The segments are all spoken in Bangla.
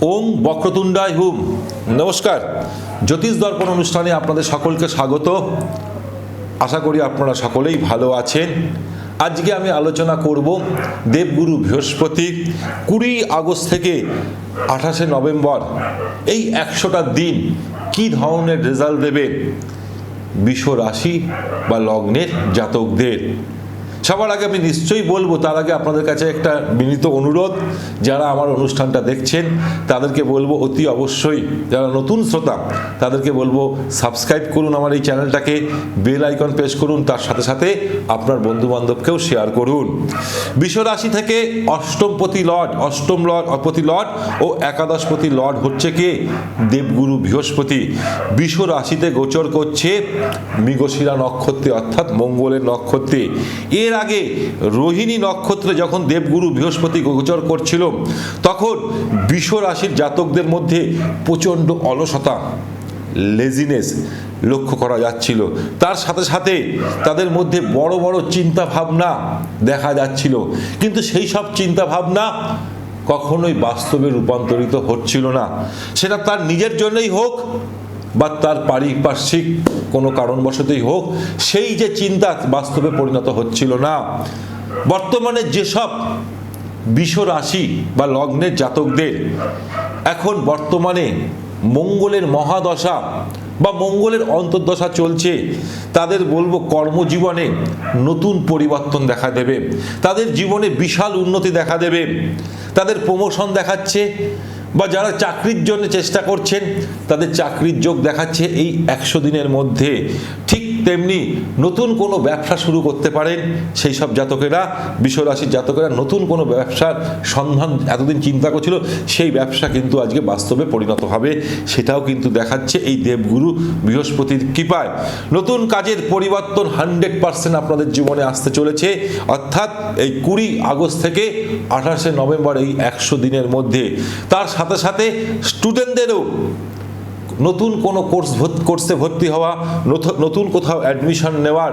ওং বক্রতুণ্ডায় হুম। নমস্কার। জ্যোতিষ দর্পণ অনুষ্ঠানে আপনাদের সকলকে স্বাগত। আশা করি আপনারা সকলেই ভালো আছেন। আজকে আমি আলোচনা করব দেবগুরু বৃহস্পতি কুড়ি আগস্ট থেকে আঠাশে নভেম্বর। এই একশোটা দিন কি ধরনের রেজাল্ট দেবে? বিশ্ব রাশি বা লগ্নের জাতকদের। সবার আগে আমি নিশ্চয়ই বলব, তার আগে আপনাদের কাছে একটা বিনীত অনুরোধ, যারা আমার অনুষ্ঠানটা দেখছেন, তাদেরকে বলব অতি অবশ্যই, যারা নতুন শ্রোতা, তাদেরকে বলব সাবস্ক্রাইব করুন আমার এই চ্যানেলটাকে, বেল আইকন প্রেস করুন, তার সাথে সাথে আপনার বন্ধু বান্ধবকেও শেয়ার করুন। বিশ্ব রাশি থেকে অষ্টমপতি লর্ড, অষ্টম লর্ড, অপতি লর্ড ও একাদশপতি লর্ড হচ্ছে কে? দেবগুরু বৃহস্পতি। বিশ্ব রাশিতে গোচর করছে মৃগশিরা নক্ষত্রে, অর্থাৎ মঙ্গলের নক্ষত্রে। এর আগে রোহিণী নক্ষত্রে যখন দেবগুরু বৃহস্পতি গোচর করছিল, তখন বিশ্ব রাশির জাতকদের মধ্যে প্রচণ্ড অলসতা লেজিনেস লক্ষ্য করা যাচ্ছিল। তার সাথে সাথে তাদের মধ্যে বড় বড় চিন্তা ভাবনা দেখা যাচ্ছিল। কিন্তু সেই সব চিন্তা ভাবনা কখনোই বাস্তবে রূপান্তরিত হচ্ছিল না। সেটা তার নিজের জন্যই হোক বা তার পারিপার্শ্বিক কোনো কারণবশতই হোক, সেই যে চিন্তা বাস্তবে পরিণত হচ্ছিল না। বর্তমানে যেসব বিষ রাশি বা লগ্নের জাতকদের এখন বর্তমানে মঙ্গলের মহাদশা বা মঙ্গলের অন্তর্দশা চলছে, তাদের বলব কর্মজীবনে নতুন পরিবর্তন দেখা দেবে। তাদের জীবনে বিশাল উন্নতি দেখা দেবে। তাদের প্রমোশন দেখাচ্ছে। বা যারা চাকরির জন্য চেষ্টা করছেন, তাদের চাকরির যোগ দেখাচ্ছে এই একশো দিনের মধ্যে। ঠিক তেমনি নতুন কোনো ব্যবসা শুরু করতে পারেন, সেই সব জাতকেরা, বিশ্বরাশির জাতকেরা নতুন কোনো ব্যবসার সন্ধান এতদিন চিন্তা করছিল, সেই ব্যবসা কিন্তু আজকে বাস্তবে পরিণত হবে, সেটাও কিন্তু দেখাচ্ছে এই দেবগুরু বৃহস্পতির কৃপায়। নতুন কাজের পরিবর্তন হান্ড্রেড পার্সেন্ট আপনাদের জীবনে আসতে চলেছে, অর্থাৎ এই কুড়ি আগস্ট থেকে আঠাশে নভেম্বর এই একশো দিনের মধ্যে। তার সাথে সাথে স্টুডেন্টদেরও নতুন কোনো কোর্স কোর্সে ভর্তি হওয়া নতুন কোথাও অ্যাডমিশন নেওয়ার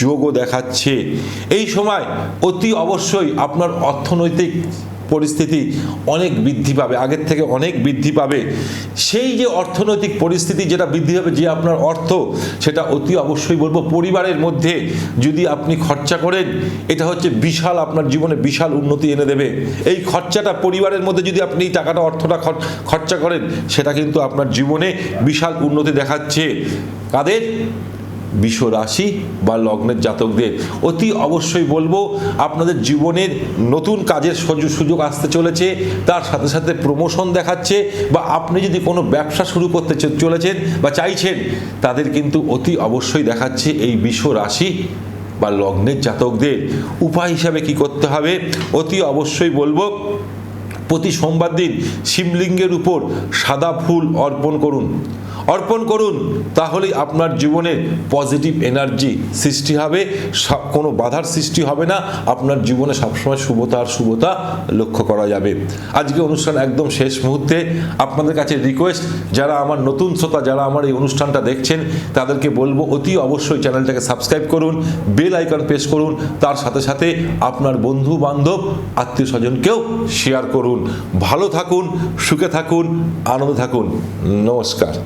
যোগও দেখাচ্ছে। এই সময় অতি অবশ্যই আপনার অর্থনৈতিক পরিস্থিতি অনেক বৃদ্ধি পাবে, আগের থেকে অনেক বৃদ্ধি পাবে। সেই যে অর্থনৈতিক পরিস্থিতি যেটা বৃদ্ধি হবে, যে আপনার অর্থ, সেটা অতি অবশ্যই বলব, পরিবারের মধ্যে যদি আপনি খরচা করেন, এটা হচ্ছে বিশাল, আপনার জীবনে বিশাল উন্নতি এনে দেবে। এই খরচাটা পরিবারের মধ্যে যদি আপনি টাকাটা, অর্থটা খর- খরচা করেন, সেটা কিন্তু আপনার জীবনে বিশাল উন্নতি দেখাচ্ছে। কাদের? বিষ রাশি বা লগ্নের জাতকদের। অতি অবশ্যই বলব, আপনাদের জীবনের নতুন কাজের সুযোগ- আসতে চলেছে, তার সাথে সাথে প্রমোশন দেখাচ্ছে বা আপনি যদি কোনো ব্যবসা শুরু করতে চলেছেন বা চাইছেন, তাদের কিন্তু অতি অবশ্যই দেখাচ্ছে এই বিষ রাশি বা লগ্নের জাতকদের। উপায় হিসাবে কি করতে হবে? অতি অবশ্যই বলব, প্রতি সোমবার দিন শিবলিঙ্গের উপর সাদা ফুল অর্পণ করুন। অর্পণ করুন, তাহলেই আপনার জীবনে পজিটিভ এনার্জি সৃষ্টি হবে। কোনো বাধার সৃষ্টি হবে না। আপনার জীবনে সবসময় শুভতা আর শুভতা লক্ষ্য করা যাবে। আজকে অনুষ্ঠান একদম শেষ মুহূর্তে। আপনাদের কাছে রিকোয়েস্ট যারা আমার নতুন শ্রোতা, যারা আমার এই অনুষ্ঠানটা দেখছেন, তাদেরকে বলব, অতি অবশ্যই চ্যানেলটাকে সাবস্ক্রাইব করুন বেল আইকন প্রেস করুন, তার সাথে সাথে আপনার বন্ধু বান্ধব আত্মীয় স্বজনকেও শেয়ার করুন। ভালো থাকুন, সুখে থাকুন, আনন্দে থাকুন। নমস্কার।